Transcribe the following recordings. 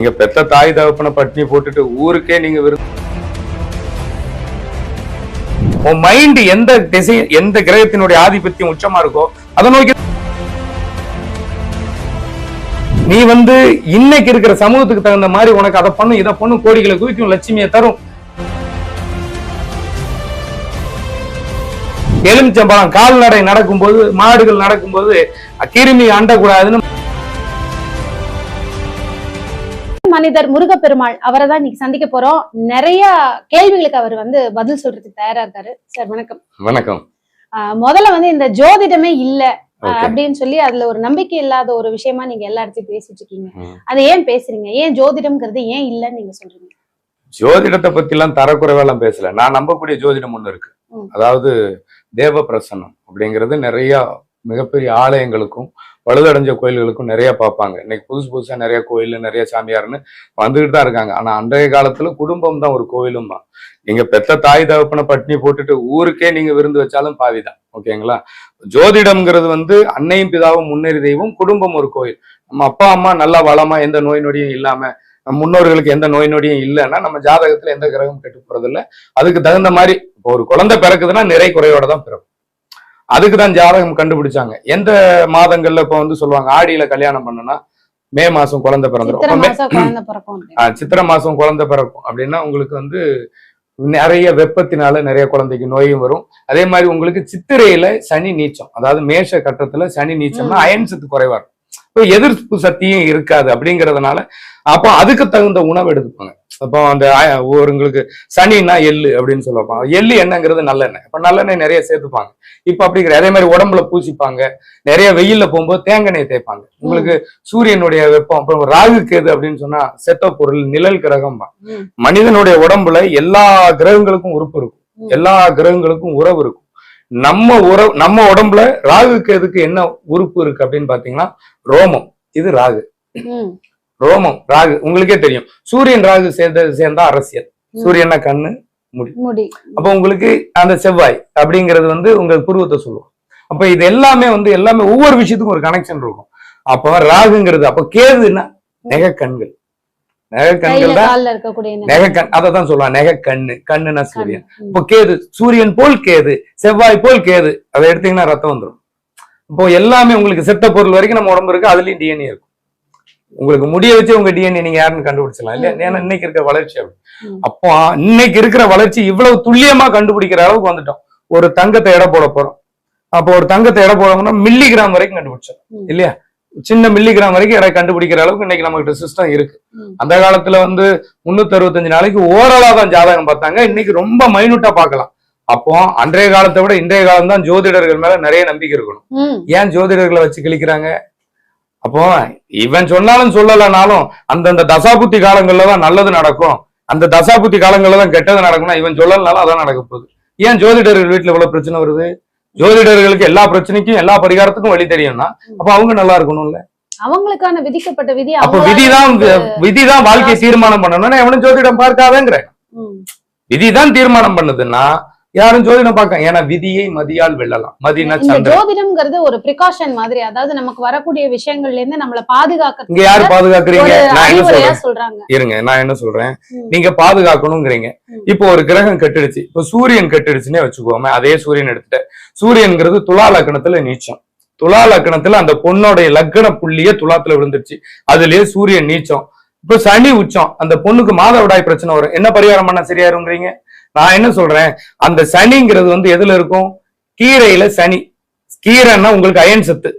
நீங்க பெத்த தாய் தகப்பன பட்னி போட்டுட்டு ஊருக்கே நீங்க உன் மைண்ட் எந்த திசை எந்த கிரகத்தினுடைய ஆதிபத்தியம் உச்சமா இருக்கோ அதை நோக்கி நீ வந்து இன்னைக்கு இருக்கிற சமூகத்துக்கு தகுந்த மாதிரி உனக்கு அதை பண்ணும் இதை பண்ணும் கோடிகளை குவிக்கும் லட்சுமியை தரும். எலுமிச்சம்பழம் கால்நடை நடக்கும்போது மாடுகள் நடக்கும்போது கிருமி அண்டக்கூடாதுன்னு மனிதர் முருகப்பெருமாள் அவரை தான் இன்னைக்கு சந்திக்க போறோம். நிறைய கேள்விகளுக்கு அவர் வந்து பதில் சொல்றதுக்கு தயாரா இருக்காரு. சார் வணக்கம். வணக்கம். முதல்ல வந்து இந்த ஜோதிடமே இல்ல. அப்படின்னு சொல்லி அதுல ஒரு நம்பிக்கை இல்லாத ஒரு விஷயமா நீங்க எல்லா இடத்தையும் பேசிட்டு இருக்கீங்க. அதை ஏன் பேசுறீங்க? ஏன் ஜோதிடம்ங்கிறது ஏன் இல்லன்னு நீங்க சொல்றீங்க? ஜோதிடத்தை பத்தி எல்லாம் தரக்குறைவெல்லாம் பேசல. நான் நம்பக்கூடிய ஜோதிடம் ஒண்ணு இருக்கு. அதாவது தேவ பிரசன்னம் அப்படிங்கிறது நிறைய மிகப்பெரிய ஆலயங்களுக்கும் பழுதடைஞ்ச கோயில்களுக்கும் நிறைய பார்ப்பாங்க. இன்னைக்கு புதுசு புதுசா நிறைய கோயில் நிறைய சாமியார்னு வந்துகிட்டு தான் இருக்காங்க. ஆனா அன்றைய காலத்துல குடும்பம் தான் ஒரு கோயிலும் தான் நீங்க பெத்த தாய் தகப்பனை பட்டினி போட்டுட்டு ஊருக்கே நீங்க விருந்து வச்சாலும் பாவிதான் ஓகேங்களா? ஜோதிடம்ங்கிறது வந்து அன்னையும் பிதாவும் முன்னேறி தெய்வம் குடும்பம் ஒரு கோயில். நம்ம அப்பா அம்மா நல்லா வளமா எந்த நோய் நொடியும் இல்லாம நம்ம முன்னோர்களுக்கு எந்த நோய் நொடியும் இல்லைன்னா நம்ம ஜாதகத்துல எந்த கிரகம் கெட்டு போறது இல்லை அதுக்கு தகுந்த மாதிரி இப்போ ஒரு குழந்தை பிறக்குதுன்னா நிறை குறையோட தான் பிறக்கும். அதுக்கு தான் ஜாதகம் கண்டுபிடிச்சாங்க. எந்த மாதங்கள்ல இப்போ வந்து சொல்லுவாங்க ஆடியில கல்யாணம் பண்ணுனா மே மாசம் குழந்தை பிறந்துரும். சித்திரை மாசம் குழந்தை பிறக்கும் அப்படின்னு. உங்களுக்கு வந்து நிறைய வெப்பத்தினால நிறைய குழந்தைக்கு நோயும் வரும். அதே மாதிரி உங்களுக்கு சித்திரையில சனி நீச்சம் அதாவது மேஷ கட்டத்துல சனி நீச்சம்னா. அயன் சத்து குறைவா இருக்கும். இப்போ எதிர்ப்பு சக்தியும் இருக்காது அப்படிங்கறதுனால அப்போ அதுக்கு தகுந்த உணவு எடுத்துப்பாங்க அப்போ அந்த ஒருங்களுக்கு சனின்னா எள்ளு அப்படின்னு சொல்லுவாங்க எள்ளு என்னங்கிறது நல்லெண்ணெய். இப்போ நல்லெண்ணெய் நிறைய சேர்த்துப்பாங்க. இப்போ அப்படி கிடையாது. அதே மாதிரி உடம்புல பூசிப்பாங்க. நிறைய வெயில்ல போகும்போது தேங்காய் தேய்ப்பாங்க. உங்களுக்கு சூரியனுடைய வெப்பம் அப்புறம் ராகு கேது அப்படின்னு சொன்னா செத்த பொருள் நிழல் கிரகம். மனிதனுடைய உடம்புல எல்லா கிரகங்களுக்கும் உறுப்பு இருக்கும். எல்லா கிரகங்களுக்கும் உறவு இருக்கும். நம்ம உறவு நம்ம உடம்புல ராகு கேதுக்கு என்ன உறுப்பு இருக்கு அப்படின்னு பாத்தீங்கன்னா ரோமம். இது ராகு. ரோமம் ராகு உங்களுக்கே தெரியும். சூரியன் ராகு சேர்ந்த சேர்ந்தா அரசியல். ம். சூரியனா கண்ணு முடி. அப்போ உங்களுக்கு அந்த செவ்வாய் அப்படிங்கிறது வந்து உங்க புருவத்தை சொல்லுவோம் அப்ப இது எல்லாமே வந்து எல்லாமே ஒவ்வொரு விஷயத்துக்கும் ஒரு கனெக்ஷன் இருக்கும். அப்போ ராகுங்கிறது அப்போ கேதுன்னா நெக கண்கள். நெக கண்கள் தான் நெக கண் அதை தான் சொல்லுவாங்க. நெக கண்ணு கண்ணுனா கண். சூரியன். இப்போ கேது சூரியன் போல் கேது செவ்வாய் போல் கேது அதை எடுத்தீங்கன்னா ரத்தம் வந்துடும் இப்போ எல்லாமே உங்களுக்கு செத்த பொருள் வரைக்கும் நம்ம உடம்பு இருக்கு அதுலயும் டிஎன்ஏ இருக்கும். உங்களுக்கு முடிய வச்சு உங்க டிஎன்ஏ நீங்க யாருன்னு கண்டுபிடிச்சலாம் இல்லையா. ஏன்னா இன்னைக்கு இருக்க வளர்ச்சி அப்படி. அப்போ இன்னைக்கு இருக்கிற வளர்ச்சி இவ்வளவு துல்லியமா கண்டுபிடிக்கிற அளவுக்கு வந்துட்டோம் ஒரு தங்கத்தை எடை போட போறோம் அப்போ ஒரு தங்கத்தை எடை போடணும்னா மில்லி கிராம் வரைக்கும் கண்டுபிடிச்சோம். இல்லையா சின்ன மில்லி கிராம் வரைக்கும் எடை கண்டுபிடிக்கிற அளவுக்கு இன்னைக்கு நம்மகிட்ட சிஸ்டம் இருக்கு. அந்த காலத்துல வந்து முன்னூத்தி அறுபத்தஞ்சு நாளைக்கு ஓரளா தான் ஜாதகம் பார்த்தாங்க இன்னைக்கு ரொம்ப மைனூட்டா பார்க்கலாம் அப்போ அன்றைய காலத்தை விட இன்றைய காலம் தான் ஜோதிடர்கள் மேல நிறைய நம்பிக்கை இருக்கணும். ஏன் ஜோதிடர்களை வச்சு கிழிக்கிறாங்க அப்போ இவன் சொன்னாலும் சொல்லலைனாலும் அந்தந்த தசாபுத்தி காலங்கள்ல தான் நல்லது நடக்கும். அந்த தசாபுத்தி காலங்கள்ல தான் கெட்டது நடக்கும்னா இவன் சொல்லலனாலும் அதான் நடக்க போகுது. ஏன் ஜோதிடர்கள் வீட்டுல இவ்வளவு பிரச்சனை வருது? ஜோதிடர்களுக்கு எல்லா பிரச்சனைக்கும் எல்லா பரிகாரத்துக்கும் வழி தெரியும்னா அப்ப அவங்க நல்லா இருக்கணும்ல. அவங்களுக்கான விதிக்கப்பட்ட விதி அப்ப விதிதான் விதிதான் வாழ்க்கையை தீர்மானம் பண்ணணும்னா எவனும் ஜோதிடம் பார்க்காதங்கிற. விதிதான் தீர்மானம் பண்ணுதுன்னா யாரும் ஜோதிடம் பார்க்க ஏன்னா விதியை மதியால் வெல்லலாம். மதினா ஜோதிடம்ங்கிறது ஒரு ப்ரிகாஷன் மாதிரி அதாவது நமக்கு வரக்கூடிய விஷயங்கள்ல இருந்து நம்மள இங்க பாதுகாக்க யாரு பாதுகாக்கிறீங்க? நான் என்ன சொல்றேன்? இருங்க நான் என்ன சொல்றேன். நீங்க பாதுகாக்கணுங்கிறீங்க. இப்போ ஒரு கிரகம் கெட்டுடுச்சு. இப்போ சூரியன் கெட்டுடுச்சுன்னே வச்சுக்கோமே அதே சூரியன் எடுத்துட்ட சூரியன்கிறது துலா லக்கணத்துல நீச்சம். துலா லக்கணத்துல அந்த பொண்ணோடைய லக்கண புள்ளியே துலாத்துல விழுந்துருச்சு அதுலயே சூரியன் நீச்சம். இப்போ சனி உச்சம். அந்த பொண்ணுக்கு மாதவிடாய் பிரச்சனை வரும். என்ன பரிகாரம் பண்ண சரியாருங்கிறீங்க நான் என்ன சொல்றேன்? அந்த சனிங்கிறது வந்து எதுல இருக்கும்? கீரையில சனி. கீரைன்னா உங்களுக்கு அயன் சத்து.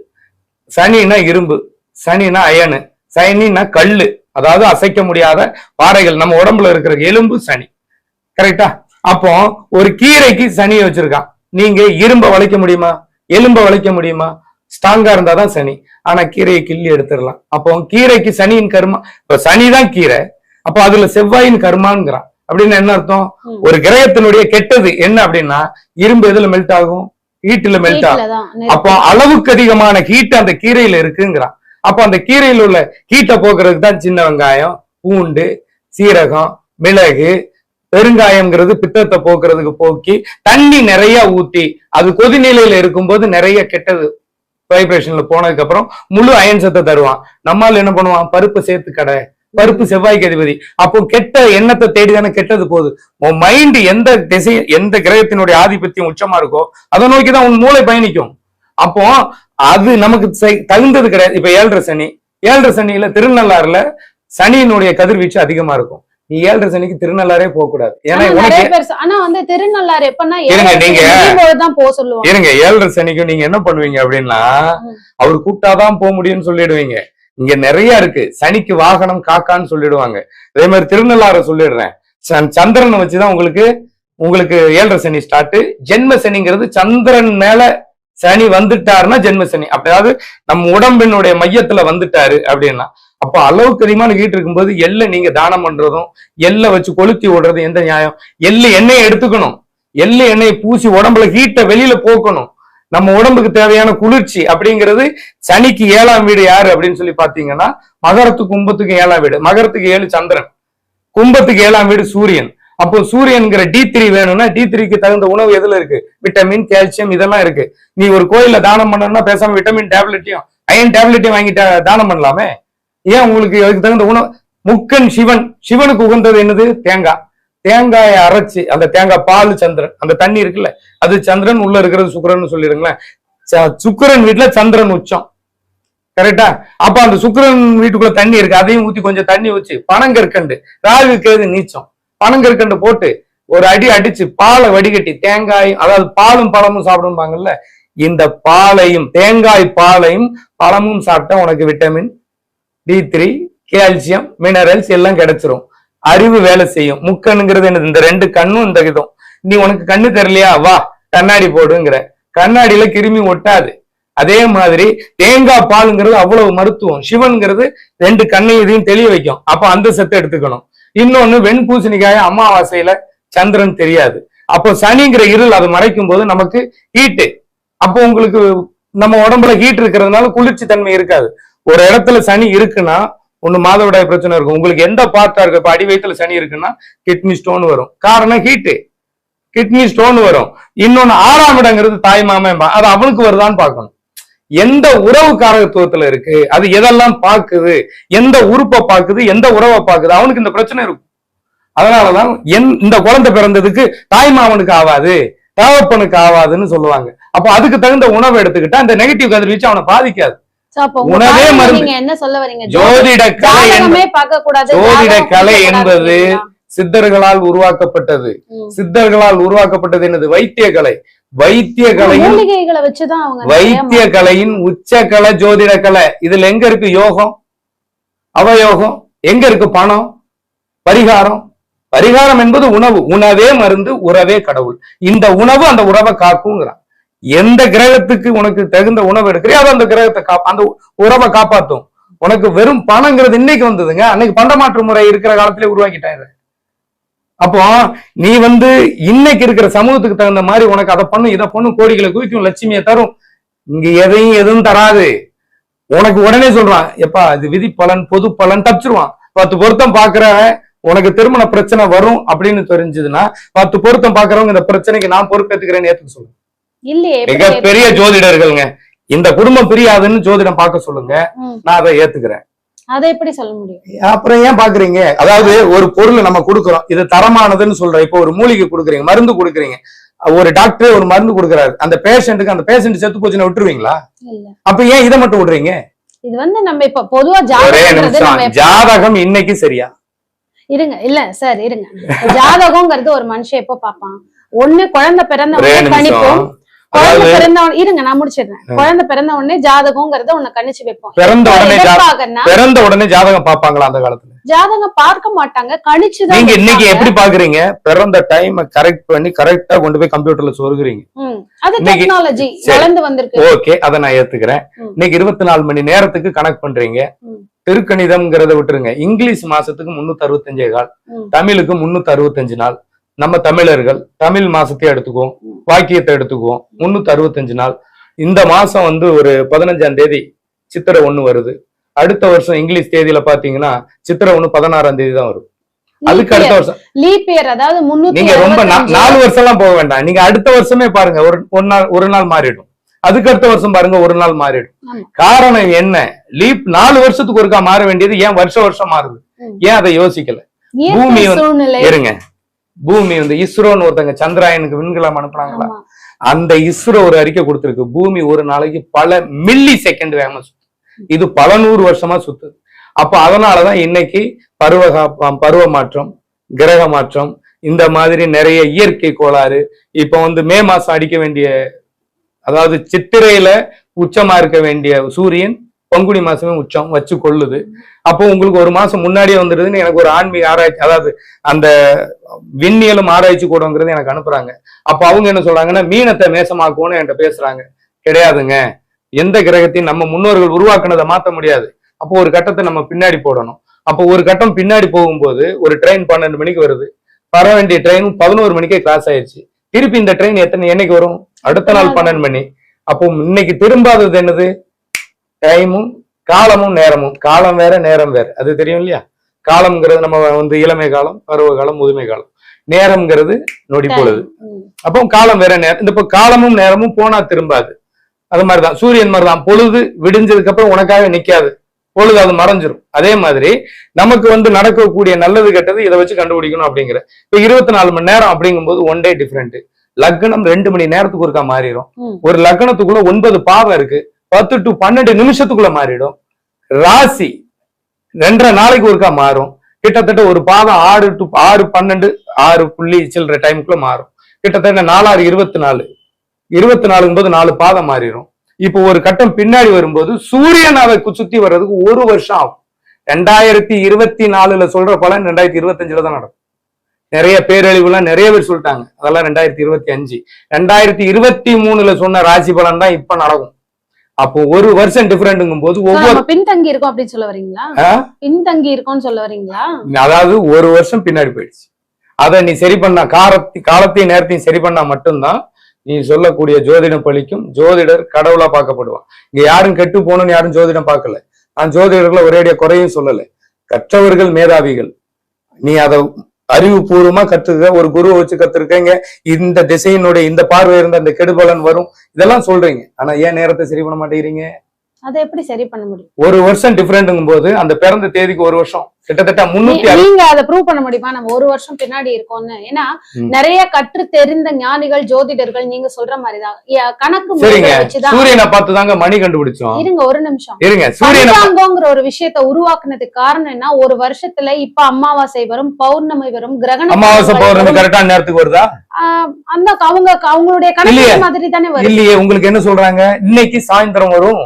சனின்னா இரும்பு. சனினா அயனு சனின்னா கல்லு. அதாவது அசைக்க முடியாத பாறைகள். நம்ம உடம்புல இருக்கிற எலும்பு சனி. கரெக்டா அப்போ ஒரு கீரைக்கு சனியை வச்சிருக்கான். நீங்க இரும்ப வளைக்க முடியுமா? எலும்ப வளைக்க முடியுமா? ஸ்ட்ராங்கா இருந்தாதான் சனி. ஆனா கீரையை கிள்ளி எடுத்துடலாம். அப்போ கீரைக்கு சனியின் கர்மா. இப்ப சனி தான் கீரை. அப்போ அதுல செவ்வாயின் கர்மாங்கிறான். அப்படின்னு என்ன அர்த்தம். ஒரு கிரகத்தினுடைய கெட்டது என்ன அப்படின்னா இரும்பு எதுல மெல்ட் ஆகும்? ஹீட்ல மெல்ட் ஆகும். அப்போ அளவுக்கு அதிகமான ஹீட் அந்த கீரையில இருக்குங்கிறான். அப்போ அந்த கீரையில உள்ள ஹீட்டை போக்குறதுக்கு தான் சின்ன வெங்காயம் பூண்டு சீரகம் மிளகு பெருங்காயம்ங்கிறது பித்தத்தை போக்குறதுக்கு போக்கி தண்ணி நிறைய ஊத்தி அது கொதிநிலையில இருக்கும்போது நிறைய கெட்டது வைப்ரேஷன்ல போனதுக்கு அப்புறம் முழு அயன் சத்தை தருவான். நம்மால் என்ன பண்ணுவான்? பருப்பு சேர்த்து கடை. பருப்பு செவ்வாய்க்கு அதிபதி. அப்போ கெட்ட எண்ணத்தை தேடி தானே கெட்டது போகுது. உன் மைண்ட் எந்த திசை எந்த கிரகத்தினுடைய ஆதிபத்தியம் உச்சமா இருக்கோ அதை நோக்கி தான் உன் மூளை பயணிக்கும். அப்போ அது நமக்கு தகுந்தது கிடையாது. இப்ப ஏழரை சனி. ஏழரை சனியில திருநள்ளாறுல சனியினுடைய கதிர்வீச்சு அதிகமா இருக்கும். நீ ஏழரை சனிக்கு திருநள்ளாரே போக கூடாது. ஏன்னா ஆனா வந்து திருநள்ளாறு எப்பன்னா இருங்க, நீங்க- இருங்க ஏழரை சனிக்கு நீங்க என்ன பண்ணுவீங்க அப்படின்னா. அவர் கூட்டாதான் போக முடியும்னு சொல்லிடுவீங்க. இங்க நிறைய இருக்கு. சனிக்கு வாகனம் காக்கான்னு சொல்லிடுவாங்க. அதே மாதிரி திருநள்ளாறு சொல்லிடுறேன். சந்திரனை வச்சுதான் உங்களுக்கு உங்களுக்கு ஏழரை சனி ஸ்டார்ட் ஜென்ம சனிங்கிறது சந்திரன் மேல சனி வந்துட்டாருன்னா ஜென்ம சனி. அப்படியாவது நம்ம உடம்பினுடைய மையத்துல வந்துட்டாரு அப்படின்னா அப்ப அளவுக்கு அதிகமான ஹீட் இருக்கும்போது எள்ளை நீங்க தானம் பண்றதும் எள்ளை வச்சு கொளுத்தி விடுறதும் எந்த நியாயம்? எள்ளு எண்ணெயை எடுத்துக்கணும். எள்ளு எண்ணெயை பூசி உடம்புல ஹீட்டை வெளியில போக்கணும். நம்ம உடம்புக்கு தேவையான குளிர்ச்சி அப்படிங்கிறது சனிக்கு ஏழாம் வீடு யாரு அப்படின்னு சொல்லி பாத்தீங்கன்னா மகரத்துக்கு கும்பத்துக்கு ஏழாம் வீடு. மகரத்துக்கு ஏழு சந்திரன். கும்பத்துக்கு ஏழாம் வீடு சூரியன். அப்போ சூரியன்கிற டி த்ரீ வேணும்னா டி த்ரீக்கு தகுந்த உணவு எதுல இருக்கு? விட்டமின் கால்சியம் இதெல்லாம் இருக்கு. நீ ஒரு கோயில்ல தானம் பண்ணணும்னா பேசாம விட்டமின் டேப்லெட்டையும் அயன் டேப்லெட்டையும் வாங்கிட்டு தானம் பண்ணலாமே? ஏன் உங்களுக்கு அதுக்கு தகுந்த உணவு? முக்கன் சிவன். சிவனுக்கு உகந்தது என்னது? தேங்காய். தேங்காயை அரைச்சு அந்த தேங்காய் பால் சந்திரன் அந்த தண்ணி இருக்குல்ல அது சந்திரன் உள்ள இருக்கிறது சுக்கரன் சொல்லிடுங்களேன். ச- வீட்டுல சந்திரன் உச்சம். கரெக்டா? அப்ப அந்த சுக்கரன் வீட்டுக்குள்ள தண்ணி இருக்கு அதையும் ஊத்தி கொஞ்சம் தண்ணி வச்சு பனங்கற்கண்டு ராகு கேது நீச்சம். பனங்கற்கண்டு போட்டு ஒரு அடி அடிச்சு பாலை வடிகட்டி தேங்காயும் அதாவது பாலும் பழமும் சாப்பிடும்பாங்கல்ல இந்த பாலையும் தேங்காய் பாலையும் பழமும் சாப்பிட்டா உனக்கு vitamin D three calcium minerals எல்லாம் கிடைச்சிரும். அறிவு வேலை செய்யும். முக்கண்ணுங்கிறது என்னது? இந்த ரெண்டு கண்ணும் இந்த இதும். நீ உனக்கு கண்ணு தெரியலையா? வா கண்ணாடி போடுங்கிற. கண்ணாடியில கிருமி ஒட்டாது. அதே மாதிரி தேங்காய் பாலுங்கிறது அவ்வளவு மருத்துவம். சிவன்கிறது ரெண்டு கண்ணையும் இதையும் தெளிய வைக்கும். அப்ப அந்த சத்தை எடுத்துக்கணும். இன்னொன்னு வெண்பூசணிக்காய அமாவாசையில சந்திரன் தெரியாது. அப்போ சனிங்கிற இருள் அது மறைக்கும் போது நமக்கு ஹீட்டு அப்போ உங்களுக்கு நம்ம உடம்புல ஹீட் இருக்கிறதுனால குளிர்ச்சி தன்மை இருக்காது. ஒரு இடத்துல சனி இருக்குன்னா ஒன்று மாதவிடாய் பிரச்சனை இருக்கும். உங்களுக்கு எந்த பார்ட்டா இருக்கு? இப்போ அடி வயிற்றுல சனி இருக்குன்னா கிட்னி ஸ்டோன் வரும். காரணம் ஹீட்டு கிட்னி ஸ்டோன் வரும். இன்னொன்னு ஆறாம் இடங்கிறது தாய் மாமன் அது அவனுக்கு வருதான்னு பார்க்கணும். எந்த உறவு காரகத்துவத்துல இருக்கு? அது எதெல்லாம் பார்க்குது? எந்த உறுப்பை பார்க்குது? எந்த உறவை பார்க்குது? அவனுக்கு இந்த பிரச்சனை இருக்கும். அதனாலதான் என் இந்த குழந்தை பிறந்ததுக்கு தாய் மாமனுக்கு ஆகாது தகப்பனுக்கு ஆகாதுன்னு சொல்லுவாங்க. அப்ப அதுக்கு தகுந்த உணவை எடுத்துக்கிட்டா அந்த நெகட்டிவ் கதிர்வீச்சு அவனை பாதிக்காது. உணவே மருந்து. என்ன சொல்ல வரீங்க? ஜோதிட கலை பார்க்க கூடாது ஜோதிட கலை என்பது? சித்தர்களால் உருவாக்கப்பட்டது. சித்தர்களால் உருவாக்கப்பட்டது என்னது? வைத்திய கலை வைத்திய கலையின் வைத்திய கலையின் உச்சக்கலை ஜோதிட கலை. இதுல எங்க இருக்கு யோகம்? அவயோகம். எங்க இருக்கு பணம்? பரிகாரம். பரிகாரம் என்பது உணவு. உணவே மருந்து உறவே கடவுள். இந்த உணவு அந்த உறவை காக்குங்கிறான். எந்த கிரகத்துக்கு உனக்கு தகுந்த உணவு எடுக்கிறியோ அது அந்த கிரகத்தை கா அந்த உறவை காப்பாத்தும். உனக்கு வெறும் பணங்கிறது இன்னைக்கு வந்ததுங்க. அன்னைக்கு பண்டமாற்று முறை இருக்கிற காலத்திலே உருவாக்கிட்டாங்க அப்போ நீ வந்து இன்னைக்கு இருக்கிற சமூகத்துக்கு தகுந்த மாதிரி உனக்கு அதை பண்ணும் இதை பண்ணும் கோடிகளை குவிக்கும் லட்சுமியை தரும். இங்க எதையும் எதுவும் தராது. உனக்கு உடனே சொல்றான் எப்பா இது விதி பலன் பொது பலன் தப்பிச்சிருவான். பத்து பொருத்தம் பாக்குற உனக்கு திருமண பிரச்சனை வரும் அப்படின்னு தெரிஞ்சதுன்னா பத்து பொருத்தம் பாக்குறவங்க இந்த பிரச்சனைக்கு நான் பொறுப்பேற்றுக்கிறேன்னு ஏத்துக்க சொல்லுவேன் இல்லையே மிகப்பெரிய ஜோதிடர்கள்ங்க. இந்த குடும்பம் பிரியாதுன்னு ஜோதிடம் பார்க்க சொல்லுங்க. நான் அதை ஏத்துக்கிறேன். அதை எப்படி சொல்ல முடியும்? அப்புறம் ஏன் பாக்குறீங்க? அதாவது ஒரு பொருள் நம்ம கொடுக்குறோம். இது தரமானதுன்னு சொல்றோம் இப்போ ஒரு மூலிகை கொடுக்குறீங்க மருந்து கொடுக்குறீங்க. ஒரு டாக்டர் ஒரு மருந்து கொடுக்குறாரு. அந்த பேஷண்ட்டுக்கு அந்த பேஷண்ட் செத்து போச்சுன்னா விட்டுருவீங்களா? அப்ப ஏன் இதை மட்டும் விடுறீங்க? இது வந்து நம்ம இப்ப பொதுவா எப்ப- ஜாதகம் இன்னைக்கு சரியா? இருங்க இல்ல சார் இருங்க. ஜாதகம்ங்கிறது ஒரு மனுஷன் எப்ப பாப்பான் ஒண்ணு குழந்தை பிறந்த கணிப்போம். குழந்தை பிறந்த உடனே இருங்க நான் முடிச்சிடுறேன் குழந்தை பிறந்த உடனே ஜாதகம்ங்கறத உன்னை கணிச்சு வைப்போம் பிறந்த உடனே ஜா- எதிர்பார்க்கன்னா பிறந்த உடனே ஜாதகம் பாப்பாங்களா அந்த காலத்துல ஜாதகம் பார்க்க மாட்டாங்க கணிச்சுதான் நீங்க இன்னைக்கு. எப்படி பாக்குறீங்க பிறந்த டைம் கரெக்ட் பண்ணி கரெக்டா கொண்டு போய் கம்ப்யூட்டர்ல சொருகுறீங்க. அது டெக்னாலஜி. வளர்ந்து வந்திருக்கு ஓகே அதை நான் ஏத்துக்கிறேன். இன்னைக்கு இருபத்தி நாலு மணி நேரத்துக்கு கணக்கு பண்றீங்க. திருக்கணிதம்ங்கிறத விட்டுருங்க இங்கிலீஷ் மாசத்துக்கு முன்னூத்தி அறுபத்தஞ்சே கால். தமிழுக்கு முன்னூத்தி அறுபத்தஞ்சு நாள் நம்ம தமிழர்கள் தமிழ் மாசத்தை எடுத்துக்குவோம். வாக்கியத்தை எடுத்துக்குவோம். முன்னூத்தி அறுபத்தஞ்சு நாள். இந்த மாசம் வந்து ஒரு பதினஞ்சாம் தேதி சித்திரை ஒண்ணு வருது. அடுத்த வருஷம் இங்கிலீஷ் தேதியில பாத்தீங்கன்னா சித்திரை ஒண்ணு பதினாறாம் தேதி தான் வரும். அதுக்கு அடுத்த வருஷம். லீப் இயர் அதாவது நீங்க ரொம்ப. நாலு வருஷம் எல்லாம் போக வேண்டாம். நீங்க அடுத்த வருஷமே பாருங்க ஒரு ஒரு நாள் ஒரு நாள் மாறிடும். அதுக்கு அடுத்த வருஷம் பாருங்க ஒரு நாள் மாறிடும். காரணம் என்ன? லீப் நாலு வருஷத்துக்கு ஒருக்கா மாற வேண்டியது ஏன் வருஷ வருஷம் மாறுது. ஏன் அதை யோசிக்கல? பூமி இருங்க. பூமி வந்து இஸ்ரோன்னு ஒருத்தங்க சந்திராயனுக்கு விண்கலம் அனுப்புனாங்களா. அந்த இஸ்ரோ ஒரு அறிக்கை கொடுத்திருக்கு. பூமி ஒரு நாளைக்கு பல மில்லி செகண்ட் வேகமா சுத்துது இது பல நூறு வருஷமா சுத்துது. அப்ப அதனாலதான் இன்னைக்கு பருவ காப்பம் பருவ மாற்றம் கிரக மாற்றம் இந்த மாதிரி நிறைய இயற்கை கோளாறு இப்ப வந்து மே மாசம் அடிக்க வேண்டிய அதாவது சித்திரையில உச்சமா இருக்க வேண்டிய சூரியன் பங்குனி மாசமே உச்சம் வச்சு கொள்ளுது. அப்போ உங்களுக்கு ஒரு மாசம் முன்னாடியே வந்துடுதுன்னு எனக்கு ஒரு ஆன்மீக ஆராய்ச்சி அதாவது அந்த விண்ணியலும் ஆராய்ச்சி கூடங்கிறது எனக்கு அனுப்புறாங்க. அப்ப அவங்க என்ன சொல்றாங்கன்னா மீனத்தை மேசமாக்குவோன்னு என்கிட்ட பேசுறாங்க. கிடையாதுங்க. எந்த கிரகத்தையும் நம்ம முன்னோர்கள் உருவாக்குனதை மாத்த முடியாது. அப்போ ஒரு கட்டத்தை நம்ம பின்னாடி போடணும். அப்போ ஒரு கட்டம் பின்னாடி போகும்போது ஒரு ட்ரெயின் பன்னெண்டு மணிக்கு வருது. வர வேண்டிய ட்ரெயின் பதினோரு மணிக்கே கிராஸ் ஆயிடுச்சு திருப்பி இந்த ட்ரெயின் எத்தனை என்னைக்கு வரும்? அடுத்த நாள் பன்னெண்டு மணி. அப்போ இன்னைக்கு திரும்பாதது என்னது? டைமும் காலமும் நேரமும். காலம் வேற நேரம் வேற. அது தெரியும் இல்லையா? காலம்ங்கிறது நம்ம வந்து இளமை காலம் பருவ காலம் முதுமை காலம். நேரம்ங்கிறது நொடி பொழுது. அப்போ காலம் வேற நேரம். இந்த இப்போ காலமும் நேரமும் போனா திரும்பாது. அது மாதிரிதான். சூரியன் மாதிரிதான். பொழுது விடிஞ்சதுக்கு அப்புறம் உனக்காக நிக்காது. பொழுது அது மறைஞ்சிரும். அதே மாதிரி நமக்கு வந்து நடக்கக்கூடிய நல்லது கெட்டது இதை வச்சு கண்டுபிடிக்கணும் அப்படிங்கிற. இப்ப இருபத்தி நாலு மணி நேரம் அப்படிங்கும்போது ஒன் டே டிஃப்ரெண்ட் லக்னம் ரெண்டு மணி நேரத்துக்கு ஒருக்கா மாறிடும். ஒரு லக்னத்துக்குள்ள ஒன்பது பாவம் இருக்கு. பத்து டு பன்னெண்டு நிமிஷத்துக்குள்ள மாறிடும். ராசி ரெண்டரை நாளைக்கு ஒருக்கா மாறும். கிட்டத்தட்ட ஒரு பாதம் ஆறு டு ஆறு பன்னெண்டு ஆறு புள்ளி சில்லற டைமுக்குள்ள மாறும். கிட்டத்தட்ட நாலாறு இருபத்தி நாலு இருபத்தி நாலுங்கும் போது நாலு பாதம் மாறிடும். இப்போ ஒரு கட்டம் பின்னாடி வரும்போது சூரியன் அதை கு- சுத்தி வர்றதுக்கு ஒரு வருஷம் ஆகும். ரெண்டாயிரத்தி இருபத்தி நாலுல சொல்ற பலன் ரெண்டாயிரத்தி இருபத்தஞ்சுல தான் நடக்கும். நிறைய பேரழிவுலாம் நிறைய பேர் சொல்லிட்டாங்க. அதெல்லாம் ரெண்டாயிரத்தி இருபத்தி அஞ்சு. ரெண்டாயிரத்தி இருபத்தி மூணுல சொன்ன ராசி பலன் தான் இப்ப நடக்கும். அப்போ ஒரு வருஷம் டிஃபரெண்ட்ங்கும் போது ஒவ்வொரு பின்தங்கி இருக்கோம் அப்படின்னு சொல்ல வரீங்களா? பின்தங்கி இருக்கோம்னு சொல்ல வரீங்களா? அதாவது ஒரு வருஷம் பின்னாடி போயிடுச்சு. அதை நீ சரி பண்ணா காரத்தி காலத்தையும் நேரத்தையும் சரி பண்ணா மட்டும்தான் நீ சொல்லக்கூடிய ஜோதிடம் பலிக்கும் ஜோதிடர் கடவுளா பார்க்கப்படுவான். இங்க யாரும் கெட்டு போகணும்னு யாரும் ஜோதிடம் பார்க்கல. நான் ஜோதிடர்களை ஒரேடிய குறையும் சொல்லல. கற்றவர்கள் மேதாவிகள். நீ அதை அறிவுபூர்வமா கத்துக்க ஒரு குருவை வச்சு கத்துருக்கீங்க. இந்த திசையினுடைய இந்த பார்வை இருந்த அந்த கெடுபலன் வரும். இதெல்லாம் சொல்றீங்க. ஆனா ஏன் நேரத்தை சரி பண்ண மாட்டேங்கிறீங்க? அதை எப்படி சரி பண்ண முடியும்? ஒரு வருஷம் டிஃபரெண்ட்ங்கும் போது அந்த பிறந்த தேதிக்கு ஒரு வருஷம். கிட்டத்தட்ட முன்னூத்தி நீங்க அதை ப்ரூவ் பண்ண முடியுமா? நம்ம ஒரு வருஷம் பின்னாடி இருக்கோம்னு. ஏன்னா. நிறைய கற்று தெரிந்த ஞானிகள் ஜோதிடர்கள் நீங்க சொல்ற மாதிரிதான். கணக்கு சரிங்க. சூரியனை பார்த்து தாங்க மணி கண்டுபிடிச்சோம். இருங்க ஒரு நிமிஷம். இருங்க. சூரியனை பஞ்சாங்கோங்கிற ஒரு விஷயத்த உருவாக்குனதுக்கு காரணம் என்ன? ஒரு வருஷத்துல இப்ப அமாவாசை வரும் பௌர்ணமி வரும் கிரகண அமாவாசை பௌர்ணமி. கரெக்டா நேரத்துக்கு வருதா? அந்த அவங்க அவங்களுடைய. கணக்கு மாதிரி தானே வரும். இல்லையே. உங்களுக்கு என்ன சொல்றாங்க? இன்னைக்கு சாயந்தரம் வரும்.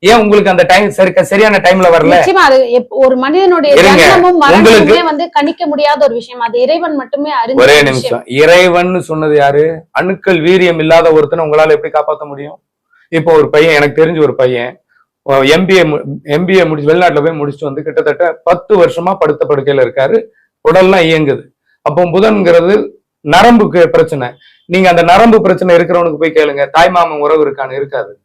ஏன் உங்களுக்கு அந்த டைம் சரி சரியான டைம்ல வரல? நிச்சயமா அது எப்- ஒரு மனிதனுடைய. ஜனனமும் மரணமுமே வந்து கணிக்க முடியாத ஒரு விஷயம். அது இறைவன் மட்டுமே ஒரே நிமிஷம். இறைவன் சொன்னது யாரு? அணுக்கள் வீரியம் இல்லாத ஒருத்தனை உங்களால எப்படி காப்பாத்த முடியும்? இப்போ ஒரு பையன் எனக்கு தெரிஞ்ச ஒரு பையன் எம்பிஏ எம்பிஏ முடிச்சு வெளிநாட்டுல போய் முடிச்சுட்டு வந்து கிட்டத்தட்ட பத்து வருஷமா படுத்த படுக்கையில இருக்காரு. உடல்லாம் இயங்குது. அப்போ புதன்கிறது நரம்புக்கு பிரச்சனை. நீங்க அந்த நரம்பு பிரச்சனை இருக்கிறவனுக்கு போய் கேளுங்க. தாய்மாமன் உறவு இருக்கான்னு இருக்காது.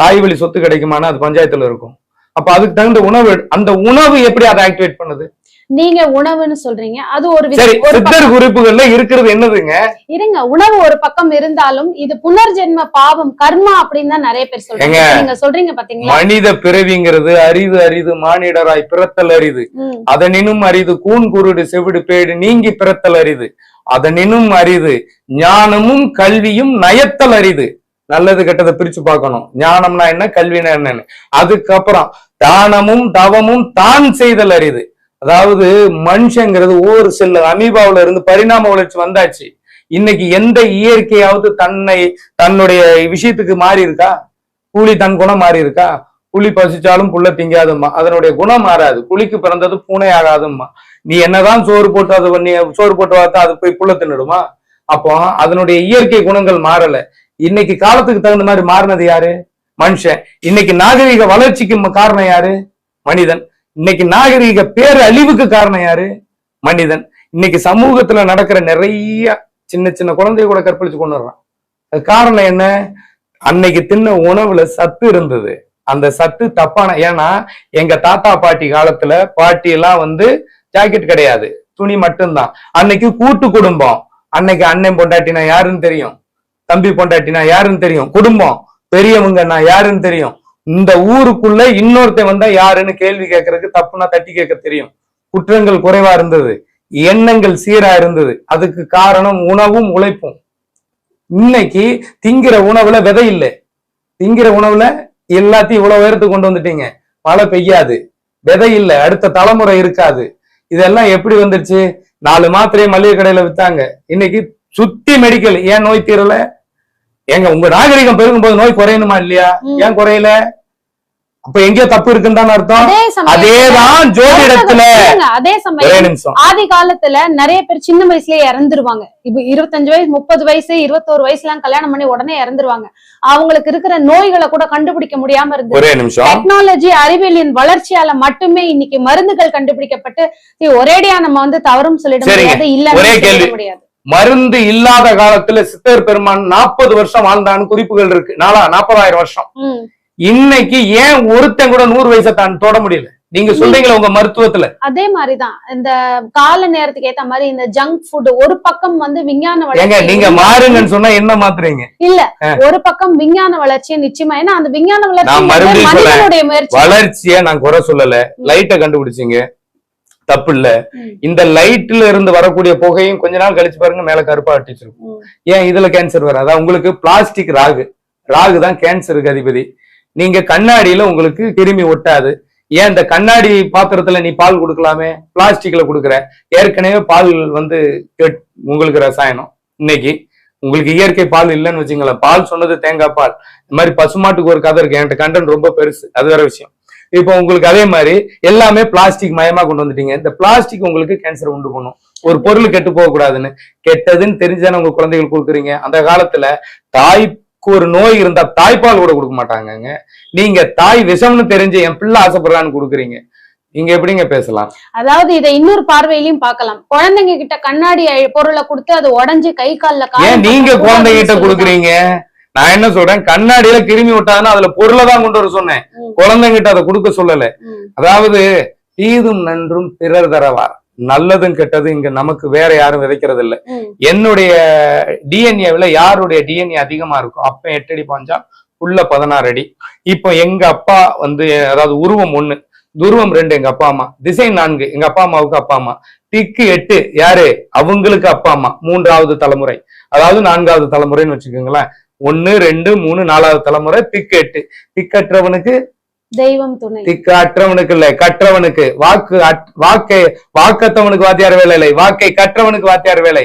தாய் வழி சொத்து கிடைக்குமானா அது பஞ்சாயத்துல இருக்கும். அப்ப அதுக்கு தகுந்த உணவு அந்த உணவு எப்படி அதை ஆக்டிவேட் பண்ணுது? நீங்க உணவுன்னு சொல்றீங்க. அது ஒரு சித்தர் குறிப்புகள்ல இருக்கிறது என்னதுங்க? இருங்க உணவு ஒரு பக்கம் இருந்தாலும் இது புனர்ஜென்ம பாவம் கர்மா அப்படின்னு தான் நிறைய பேர் சொல்றாங்க. நீங்க சொல்றீங்க பாத்தீங்களா? மனித பிறவிங்கிறது அரிது அரிது மானிடராய் பிறத்தல் அரிது. அதனினும் அரிது கூன் குருடு செவிடு பேடு நீங்கி பிறத்தல் அரிது. அதனினும் அரிது ஞானமும் கல்வியும் நயத்தல் அரிது. நல்லது கெட்டதை பிரிச்சு பார்க்கணும். ஞானம்னா என்ன? கல்வினா என்னன்னு. அதுக்கப்புறம் தானமும் தவமும் தான் செய்தல் அறிது அதாவது மனுஷங்கிறது ஒரு செல்ல அமீபாவுல இருந்து பரிணாம வளர்ச்சி வந்தாச்சு. இன்னைக்கு எந்த இயற்கையாவது தன்னை தன்னுடைய விஷயத்துக்கு மாறி இருக்கா கூலி தன் குணம் மாறி இருக்கா புலி பசிச்சாலும் புள்ள திங்காதும்மா. அதனுடைய குணம் மாறாது. புலிக்கு பிறந்தது பூனை ஆகாதும்மா. நீ என்னதான் சோறு போட்டு அது பண்ணி சோறு போட்டு பார்த்தா அது போய் புள்ள தின்னுடுமா? அப்போ அதனுடைய இயற்கை குணங்கள் மாறல. இன்னைக்கு காலத்துக்கு தகுந்த மாதிரி மாறினது யாரு? மனுஷன். இன்னைக்கு நாகரீக வளர்ச்சிக்கு காரணம் யாரு? மனிதன். இன்னைக்கு நாகரீக பேரழிவுக்கு காரணம் யாரு? மனிதன். இன்னைக்கு சமூகத்துல நடக்கிற நிறைய சின்ன சின்ன குழந்தைய கூட கற்பழிச்சு கொண்டு வர்றான். அது காரணம் என்ன? அன்னைக்கு தின்ன உணவுல சத்து இருந்தது. அந்த சத்து தப்பான ஏன்னா எங்க தாத்தா பாட்டி காலத்துல பாட்டி எல்லாம் வந்து ஜாக்கெட் கிடையாது. துணி மட்டும்தான். அன்னைக்கு கூட்டு குடும்பம். அன்னைக்கு அண்ணன் பொண்டாட்டினா யாருன்னு தெரியும்? தம்பி பொண்டாட்டினா யாருன்னு தெரியும்? குடும்பம். பெரியவங்கன்னா யாருன்னு தெரியும்? இந்த ஊருக்குள்ள இன்னொருத்தன் வந்தா யாருன்னு கேள்வி கேட்கறதுக்கு தப்புனா தட்டி கேட்க தெரியும். குற்றங்கள் குறைவா இருந்தது. எண்ணங்கள் சீரா இருந்தது. அதுக்கு காரணம் உணவும் உழைப்பும். இன்னைக்கு திங்கிற உணவுல விதை இல்லை. திங்கிற உணவுல எல்லாத்தையும் இவ்வளவு உயரத்துக்கு கொண்டு வந்துட்டீங்க. மழை பெய்யாது. விதை இல்லை. அடுத்த தலைமுறை இருக்காது. இதெல்லாம் எப்படி வந்துருச்சு? நாலு மாத்திரையை மளிகை கடையில வித்தாங்க. இன்னைக்கு சுத்தி மெடிக்கல் ஏன் நோய் தீரலை? ஏங்க உங்க நாகரிகம் பெருகும் போது நோய் குறையணுமா இல்லையா. ஏன் குறையல? அப்ப எங்கேயோ தப்பு இருக்குன்னு தானே அர்த்தம்? அதேதான் ஜோதிடத்துல. அதே சமயம் ஆதி காலத்துல நிறைய பேர் சின்ன வயசுலயே இறந்துருவாங்க. இப்ப இருபத்தஞ்சு வயசு முப்பது வயசு இருபத்தோரு வயசுல எல்லாம் கல்யாணம் பண்ணி உடனே இறந்துருவாங்க. அவங்களுக்கு இருக்கிற நோய்களை கூட கண்டுபிடிக்க முடியாம இருந்து ஒரே நிமிஷம். டெக்னாலஜி அறிவியலின் வளர்ச்சியால மட்டுமே இன்னைக்கு மருந்துகள் கண்டுபிடிக்கப்பட்டு ஒரேடியா நம்ம வந்து தவறும் சொல்லிட. முடியாது இல்ல ஒரே கேள்வி. முடியாது. மருந்து இல்லாத காலத்துல சித்தர் பெருமான் நாற்பது வருஷம் வாழ்ந்தான்னு குறிப்புகள் இருக்கு. நாலா நாற்பதாயிரம் வருஷம். இன்னைக்கு ஏன் ஒருத்தன் கூட நூறு வயசை தான் தொட முடியல? நீங்க சொல்றீங்களா உங்க மருத்துவத்துல? அதே மாதிரிதான். இந்த கால நேரத்துக்கு ஏத்த மாதிரி இந்த ஜங்க் ஃபுட் ஒரு பக்கம் வந்து விஞ்ஞான வளர்ச்சி நீங்க மாறுங்கன்னு சொன்னா என்ன மாத்துறீங்க? இல்ல. ஒரு பக்கம் விஞ்ஞான வளர்ச்சி நிச்சயமா. ஏன்னா அந்த விஞ்ஞான வளர்ச்சி. மனிதனுடைய முயற்சி. வளர்ச்சிய நான் குறை சொல்லல. லைட்டை கண்டுபிடிச்சீங்க. தப்பு இல்ல. இந்த லைட்ல இருந்து வரக்கூடிய புகையும் கொஞ்ச நாள் கழிச்சு பாருங்க மேல கருப்பா அட்டிச்சிருக்கும். ஏன் இதுல கேன்சர் வராதா? உங்களுக்கு பிளாஸ்டிக் ராகு. ராகு தான் கேன்சருக்கு அதிபதி. நீங்க கண்ணாடியில உங்களுக்கு கிருமி ஒட்டாது. ஏன் இந்த கண்ணாடி பாத்திரத்துல நீ பால் கொடுக்கலாமே? பிளாஸ்டிக்ல கொடுக்குற. ஏற்கனவே பால் வந்து உங்களுக்கு ரசாயனம். இன்னைக்கு உங்களுக்கு இயற்கை பால் இல்லைன்னு வச்சுங்களேன் பால் சொன்னது தேங்காய் பால். இந்த மாதிரி பசுமாட்டுக்கு ஒரு கதை இருக்கு. என்கிட்ட கண்டென்ட் ரொம்ப பெருசு. அது வேற விஷயம். இப்போ உங்களுக்கு அதே மாதிரி எல்லாமே பிளாஸ்டிக் மயமா கொண்டு வந்துட்டீங்க. இந்த பிளாஸ்டிக் உங்களுக்கு கேன்சர் உண்டு பண்ணும். ஒரு பொருள் கெட்டு போக கூடாதுன்னு கெட்டதுன்னு தெரிஞ்சானே உங்க குழந்தைகளுக்கு கொடுக்குறீங்க. அந்த காலத்துல தாய்க்கு ஒரு நோய் இருந்தா தாய்ப்பால் கூட கொடுக்க மாட்டாங்கங்க. நீங்க தாய் விஷம்னு தெரிஞ்சு என் பிள்ளை ஆசைப்படுறான்னு கொடுக்குறீங்க. நீங்க எப்படிங்க பேசலாம்? அதாவது இதை இன்னொரு பார்வையிலையும் பார்க்கலாம். குழந்தைங்க கிட்ட கண்ணாடி பொருளை கொடுத்து அது உடைஞ்சு கை கால்ல நீங்க குழந்தைகிட்ட. கொடுக்குறீங்க? நான் என்ன சொல்றேன்? கண்ணாடியில கிருமி விட்டாதுன்னா அதுல பொருளை தான் கொண்டு வர சொன்னேன். ம். குழந்தைகிட்ட அதை கொடுக்க சொல்லல. அதாவது தீதும் நன்றும் பிறர் தரவார். நல்லதும் கெட்டதும் இங்க நமக்கு வேற யாரும் விதைக்கிறது இல்ல. என்னுடைய டிஎன்ஏவில் யாருடைய டிஎன்ஏ அதிகமா இருக்கும் அப்ப எட்டு அடி பாஞ்சா உள்ள பதினாறு அடி. இப்போ எங்க அப்பா வந்து அதாவது உருவம் ஒண்ணு துருவம் ரெண்டு எங்க அப்பா அம்மா திசை நான்கு எங்க அப்பா அம்மாவுக்கு அப்பா அம்மா. திக்கு எட்டு யாரு? அவங்களுக்கு அப்பா அம்மா மூன்றாவது தலைமுறை. அதாவது நான்காவது தலைமுறைன்னு வச்சுக்கோங்களேன். ஒன்னு ரெண்டு மூணு நாலாவது தலைமுறை திக்கு எட்டு திக்கற்றவனுக்கு தெய்வம் துணை. திக்கு அற்றவனுக்கு இல்ல கற்றவனுக்கு. வாக்கு வாக்கை வாக்கத்தவனுக்கு வாத்தியார் வேலை இல்லை. வாக்கை கற்றவனுக்கு வாத்தியார் வேலை.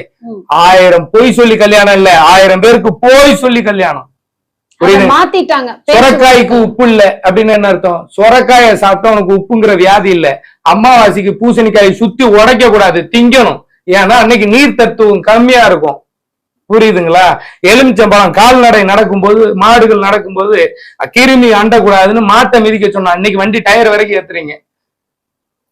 ஆயிரம் பொய் சொல்லி கல்யாணம் இல்ல. ஆயிரம் பேருக்கு போய் சொல்லி கல்யாணம். மாத்திட்டாங்க. சொரக்காய்க்கு உப்பு இல்ல அப்படின்னு என்ன அர்த்தம்? சொரக்காயை சாப்பிட்டா உனக்கு உப்புங்கிற வியாதி இல்ல. அமாவாசைக்கு பூசணிக்காயை சுத்தி உடைக்க கூடாது திங்கணும். ஏன்னா அன்னைக்கு நீர் தத்துவம் கம்மியா இருக்கும். புரியுதுங்களா? எலுமிச்சம்பழம் கால்நடை நடக்கும்போது மாடுகள் நடக்கும்போது கிருமி அண்டக்கூடாதுன்னு மாட்டை மிதிக்க சொன்னா இன்னைக்கு வண்டி டயர் வரைக்கும் ஏத்துறீங்க.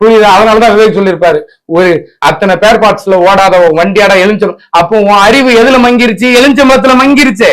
புரியுதா? அதனாலதான் விவேக் சொல்லியிருப்பாரு. ஒரு அத்தனை பேர் பார்ட்ஸ்ல ஓடாத ஒரு வண்டியாடா எலுமிச்சம் அப்போ உன் அறிவு எதுல மங்கிருச்சு? எலுமிச்சம்பழத்துல மங்கிருச்சே.